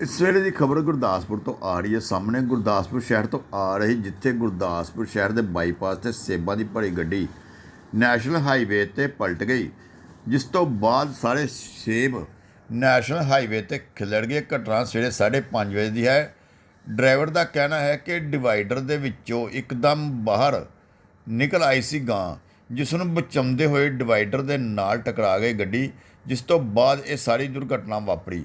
ਇਸ ਵੇਲੇ ਦੀ ਖਬਰ ਗੁਰਦਾਸਪੁਰ ਤੋਂ ਆ ਰਹੀ ਹੈ। ਸਾਹਮਣੇ ਗੁਰਦਾਸਪੁਰ ਸ਼ਹਿਰ ਤੋਂ ਆ ਰਹੀ, ਜਿੱਥੇ ਗੁਰਦਾਸਪੁਰ ਸ਼ਹਿਰ ਦੇ ਬਾਈਪਾਸ ਤੇ ਸੇਬਾਂ ਦੀ ਭਰੀ ਗੱਡੀ ਨੈਸ਼ਨਲ ਹਾਈਵੇ ਤੇ ਪਲਟ ਗਈ, ਜਿਸ ਤੋਂ ਬਾਅਦ ਸਾਰੇ ਸੇਬ ਨੈਸ਼ਨਲ ਹਾਈਵੇ ਤੇ ਖਿਲੜ ਗਏ। ਘਟਨਾ ਸਵੇਰੇ 5:30 ਵਜੇ ਦੀ ਹੈ। ਡਰਾਈਵਰ ਦਾ ਕਹਿਣਾ ਹੈ ਕਿ ਡਿਵਾਈਡਰ ਦੇ ਵਿੱਚੋਂ ਇੱਕਦਮ ਬਾਹਰ ਨਿਕਲ ਆਈ ਸੀ ਗਾਂ, ਜਿਸ ਨੂੰ ਬਚਾਉਂਦੇ ਹੋਏ ਡਿਵਾਈਡਰ ਦੇ ਨਾਲ ਟਕਰਾ ਗਈ ਗੱਡੀ, ਜਿਸ ਤੋਂ ਬਾਅਦ ਇਹ ਸਾਰੀ ਦੁਰਘਟਨਾ ਵਾਪਰੀ।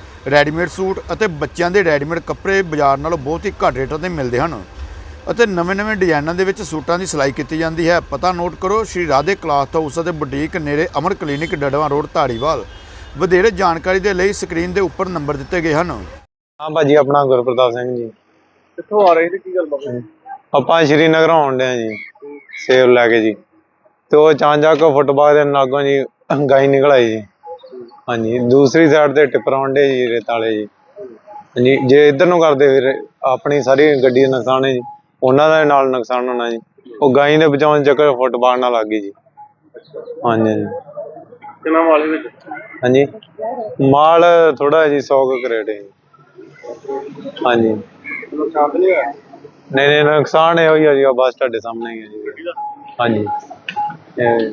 ਰੈਡੀਮੇਡ ਸੂਟ ਅਤੇ ਬੱਚਿਆਂ ਦੇ ਰੈਡੀਮੇਡ ਕੱਪੜੇ ਬਾਜ਼ਾਰ ਨਾਲੋਂ ਬਹੁਤ ਹੀ ਘੱਟ ਰੇਟਾਂ ਤੇ ਮਿਲਦੇ ਹਨ। ਅਤੇ ਨਵੇਂ-ਨਵੇਂ ਡਿਜ਼ਾਈਨਾਂ ਦੇ ਵਿੱਚ ਸੂਟਾਂ ਦੀ ਸਿਲਾਈ ਕੀਤੀ ਜਾਂਦੀ ਹੈ। ਪਤਾ ਨੋਟ ਕਰੋ ਸ਼੍ਰੀ ਰਾਧੇ ਕਲਾਥ ਹਾਊਸ ਅਤੇ ਬੁਟੀਕ ਨੇੜੇ ਅਮਰ ਕਲੀਨਿਕ ਡੜਵਾ ਰੋਡ ਧਾਰੀਵਾਲ। ਵਧੇਰੇ ਜਾਣਕਾਰੀ ਦੇ ਲਈ ਸਕਰੀਨ ਦੇ ਉੱਪਰ ਨੰਬਰ ਦਿੱਤੇ ਗਏ ਹਨ। ਹਾਂ ਭਾਜੀ ਆਪਣਾ ਗੁਰਪ੍ਰਤਾਪ ਸਿੰਘ ਜੀ। ਕਿੱਥੋਂ ਆ ਰਹੇ ਤੇ ਕੀ ਗੱਲ ਬਾਤ ਆਪਾਂ ਸ਼੍ਰੀਨਗਰ ਆਉਣ ਡਿਆ ਜੀ ਸੇਬ ਲੈ ਕੇ ਜੀ। ਤੇ ਉਹ ਚਾਂਜਾ ਕੋ ਫੁੱਟਬਾਲ ਦੇ ਨਾਗੋਂ ਜੀ ਗਾਈ ਨਿਕਲ ਆਈ ਜੀ। ਹਾਂਜੀ ਦੂਸਰੀ ਸਾਈਡ ਤੇ ਟਿੱਪਰ ਆਉਂਦੇ ਜੀ ਰੇਤ ਵਾਲੇ ਜੀ। ਹਾਂਜੀ ਜੇ ਇੱਧਰ ਨੂੰ ਕਰਦੇ ਫਿਰ ਆਪਣੀ ਸਾਰੀ ਗੱਡੀ ਦਾ ਨੁਕਸਾਨ ਹੈ ਜੀ। ਉਹਨਾਂ ਦਾ ਨਾਲ ਨੁਕਸਾਨ ਹੋਣਾ ਜੀ। ਉਹ ਗਾਈ ਦੇ ਬਚਾਉਣ ਚੱਕਰ ਫੁੱਟਬਾਲ ਨਾਲ ਲੱਗ ਗਈ ਜੀ। ਹਾਂਜੀ ਹਾਂਜੀ। ਕਿੰਨਾ ਵਾਲੇ ਵਿੱਚ? ਹਾਂਜੀ ਮਾਲ ਥੋੜਾ ਜੀ 100 ਕੁ ਕਰੇਟ ਹੈ ਜੀ। ਹਾਂਜੀ। ਨੁਕਸਾਨ ਨਹੀਂ ਹੋਇਆ? ਨਹੀਂ ਨਹੀਂ ਨੁਕਸਾਨ ਇਹ ਹੋਈ ਆ ਜੀ ਆਹ ਬਸ ਤੁਹਾਡੇ ਸਾਹਮਣੇ ਹੀ ਹੈ ਜੀ। ਹਾਂਜੀ। ਇਹ